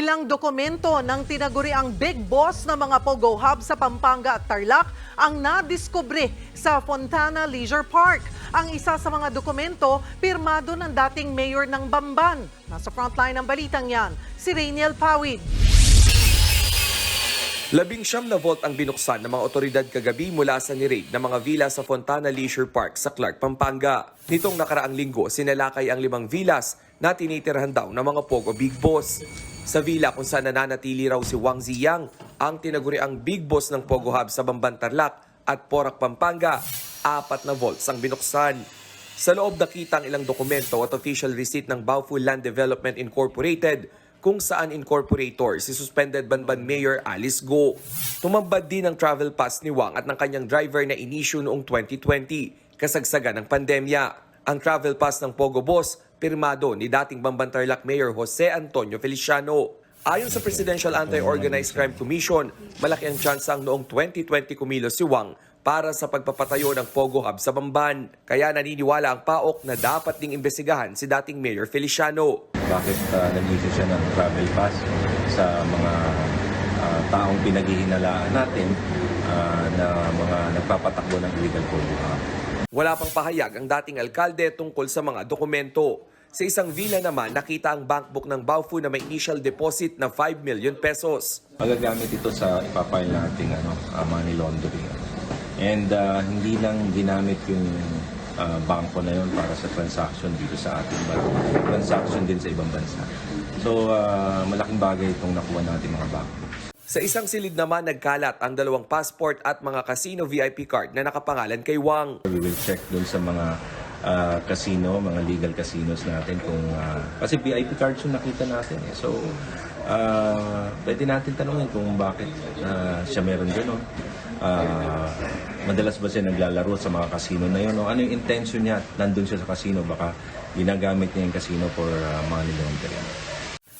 Ilang dokumento ng tinaguri ang big boss ng mga Pogo Hub sa Pampanga at Tarlac ang nadiskubre sa Fontana Leisure Park. Ang isa sa mga dokumento, pirmado ng dating mayor ng Bamban. Nasa frontline ng balitang yan, si Rainiel Pawid. Labing siyam na vault ang binuksan ng mga otoridad kagabi mula sa niraid ng mga villa sa Fontana Leisure Park sa Clark, Pampanga. Nitong nakaraang linggo, sinalakay ang limang villas na tinitirahan daw ng mga Pogo Big Boss. Sa villa kung saan nananatili raw si Wang Ziyang, ang tinaguriang Big Boss ng Pogo Hub sa Bamban Tarlac at Porac, Pampanga, apat na vaults ang binuksan. Sa loob nakita ang ilang dokumento at official receipt ng Baofu Land Development Incorporated kung saan incorporator si suspended Banban Mayor Alice Go. Tumambad din ang travel pass ni Wang at ng kanyang driver na inisyu noong 2020, kasagsagan ng pandemya. Ang travel pass ng Pogo Boss, pirmado ni dating Bamban Tarlac Mayor Jose Antonio Feliciano. Ayon sa Presidential Anti-Organized Crime Commission, malaki ang tsansang noong 2020 kumilos si Wang para sa pagpapatayo ng Pogo Hub sa Bamban. Kaya naniniwala ang PAOK na dapat ding imbestigahan si dating Mayor Feliciano. Bakit uh, nag-issue siya ng travel pass sa mga ah, taong pinaghihinalaan natin ah, na mga nagpapatakbo ng illegal Hub. Wala pang pahayag ang dating alkalde tungkol sa mga dokumento. Sa isang villa naman, nakita ang bankbook ng Baofu na may initial deposit na 5 million pesos. Magagamit ito sa ipapile nating ano, ah, money laundering. And ah, hindi lang ginamit yung ah, bangko na yon para sa transaction dito sa ating banko. Transaction din sa ibang bansa. So, ah, malaking bagay itong nakuha natin mga bangko. Sa isang silid naman, nagkalat ang dalawang passport at mga casino VIP card na nakapangalan kay Wang. We will check dun sa mga ah, casino, mga legal casinos natin kung ah, kasi VIP cards yung nakita natin eh. So ah, pwede natin tanungin kung bakit ah, siya meron gano'n. Ah, madalas ba siya naglalaro sa mga casino na yun? O ano yung intention niya? Nandun siya sa casino, baka ginagamit niya yung casino for ah, money laundering.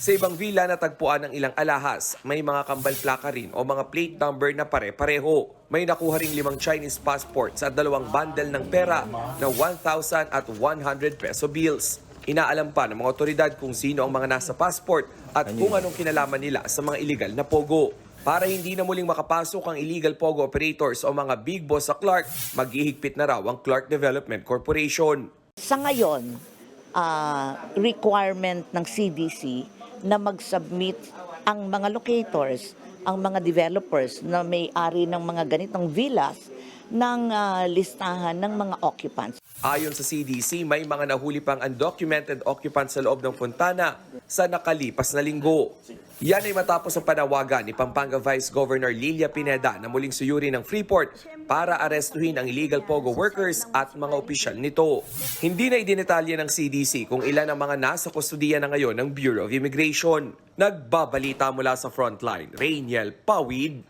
Sa ibang villa natagpuan ng ilang alahas, may mga kambal plaka rin o mga plate number na pare-pareho. May nakuha ring limang Chinese passports at dalawang bundle ng pera na 1,000 at 100 peso bills. Inaalam pa ng mga otoridad kung sino ang mga nasa passport at kung anong kinalaman nila sa mga illegal na pogo. Para hindi na muling makapasok ang illegal pogo operators o mga big boss sa Clark, maghihigpit na raw ang Clark Development Corporation. Sa ngayon, ah, requirement ng CDC na mag-submit ang mga locators, ang mga developers na may-ari ng mga ganitong villas ng ah, listahan ng mga occupants. Ayon sa CDC, may mga nahuli pang undocumented occupants sa loob ng Fontana sa nakalipas na linggo. Yan ay matapos ang panawagan ni Pampanga Vice Governor Lilia Pineda na muling suyuri ng Freeport para arestuhin ang illegal pogo workers at mga opisyal nito. Hindi na idinetalye ng CDC kung ilan ang mga nasa kustudiya na ngayon ng Bureau of Immigration. Nagbabalita mula sa frontline, Rainiel Pawid,